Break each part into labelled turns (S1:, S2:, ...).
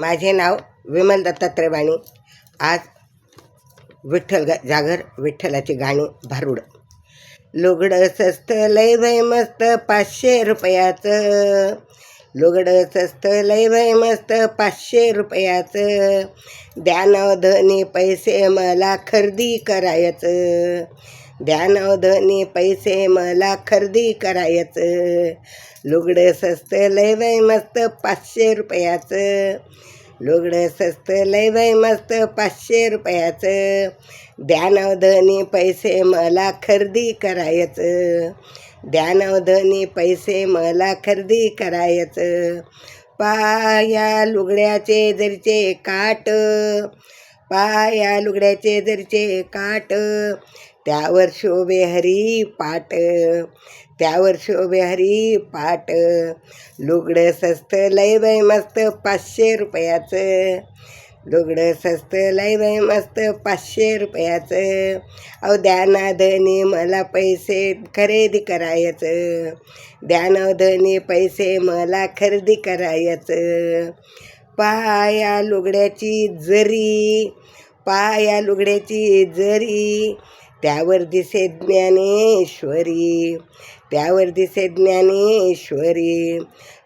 S1: माझे नाव विमल दत्तात्रय वाणी आज विठ्ठल गा जागर विठ्ठलाची गाणी भारुड. लुगडं स्वस्त लय भय मस्त पाचशे रुपयाचं. लुगडं सस्त लय भय मस्त पाचशे रुपयाचं. द्यानवधनी पैसे मला खरेदी करायचं. द्यानवधनी पैसे मला खरेदी करायचं लुगडं स्वस्त लय मस्त पाचशे रुपयाचं लुगडं स्वस्त लय मस्त पाचशे रुपयाचं द्यानवधनी पैसे मला खरेदी करायचं द्यानवधनी पैसे मला खरेदी करायचं पाया लुगड्याचे जरीचे काट पाया लुगड्याचे जरचे काट. त्यावर शोभे हरी पाट. त्यावर शोभे हरी पाट. लुगडं स्वस्त लय बाई मस्त पाचशे रुपयाचं. लुगडं स्वस्त लय बाई मस्त पाचशे रुपयाचं. अहो ध्यानाधनी मला पैसे खरेदी करायचं. ध्यानाधनी पैसे मला खरेदी करायचं. पाया लुगड्याची जरी पाया लुगड्याची जरी त्यावर दिसे ज्ञानेश्वरी त्यावर दिसे ज्ञानेश्वरी.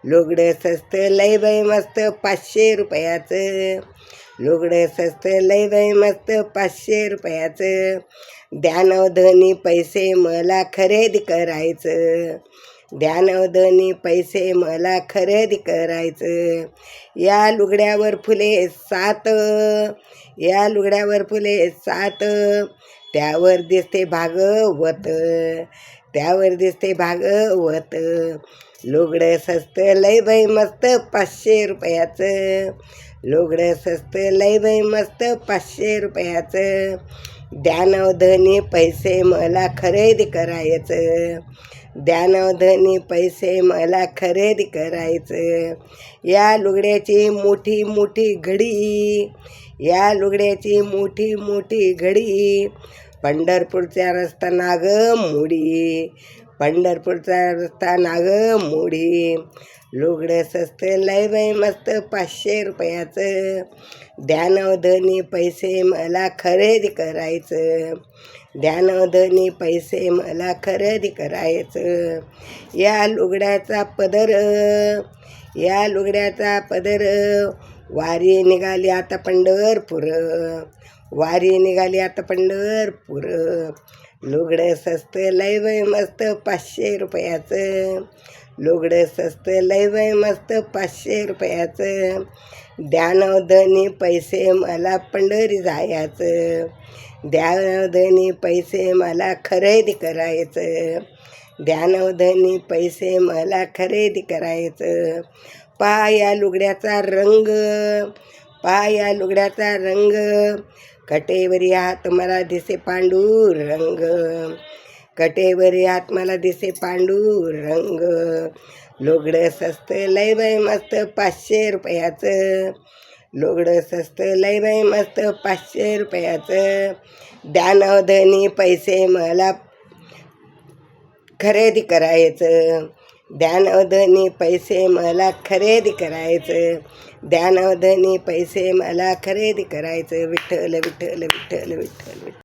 S1: लुगडं स्वस्त लय बाई मस्त पाचशे रुपयाचं. लुगडं स्वस्त लय बाई मस्त पाचशे रुपयाचं. द्यानवधनी हो पैसे मला खरेदी करायचं. द्यानवधनी पैसे मला खरेदी करायचं. या लुगड्यावर फुले सात या लुगड्यावर फुले सात. त्यावर दिसते भागवत त्यावर दिसते भागवत. लुगडं सस्त लय बाई मस्त पाचशे रुपयाचं. लुगडं सस्त लय बाई मस्त पाचशे रुपयाचं. द्यानवधनी पैसे मला खरेदी करायचं. द्यानवधनी पैसे मला खरेदी करायचं. या लुगड्याची मोठी मोठी घडी. या लुगड्याची मोठी मोठी घडी. पंढरपूरचा रस्ता नाग मोडी. पंढरपूरचा रस्ता नाग मोडी. लुगडं सस्त लय बाई मस्त पाचशे रुपयाचं. ध्यानवधनी पैसे मला खरेदी करायचं. ध्यानवधनी पैसे मला खरेदी करायचं. या लुगड्याचा पदर या लुगड्याचा पदर. वारी निघाली आता पंढरपूर. वारी निघाली आता पंढरपूर. लुगडं स्वस्त लय बाई मस्त पाचशे रुपयाचं. लुगडं स्वस्त लय बाई मस्त पाचशे रुपयाचं. द्यानवधनी पैसे मला पंढरी जायचं. द्यानवधनी पैसे मला खरेदी करायचं. ध्यानवधनी पैसे मला खरेदी करायचं. पाया लुगड्याचा रंग पाया लुगड्याचा रंग कटेवरी हात मला दिसे पांडुरंग कटेवरी हात मला दिसे पांडुरंग लोगडं स्वस्त लय बाई मस्त पाचशे रुपयाचं. लुगडं सस्त लय बाई मस्त पाचशे रुपयाचं. द्यानवधनी पैसे मला खरेदी करायचं. ध्यानवधनी पैसे मला खरेदी करायचं. ध्यानवधनी पैसे मला खरेदी करायचं. विठ्ठल विठ्ठल विठ्ठल विठ्ठल विठ्ठल.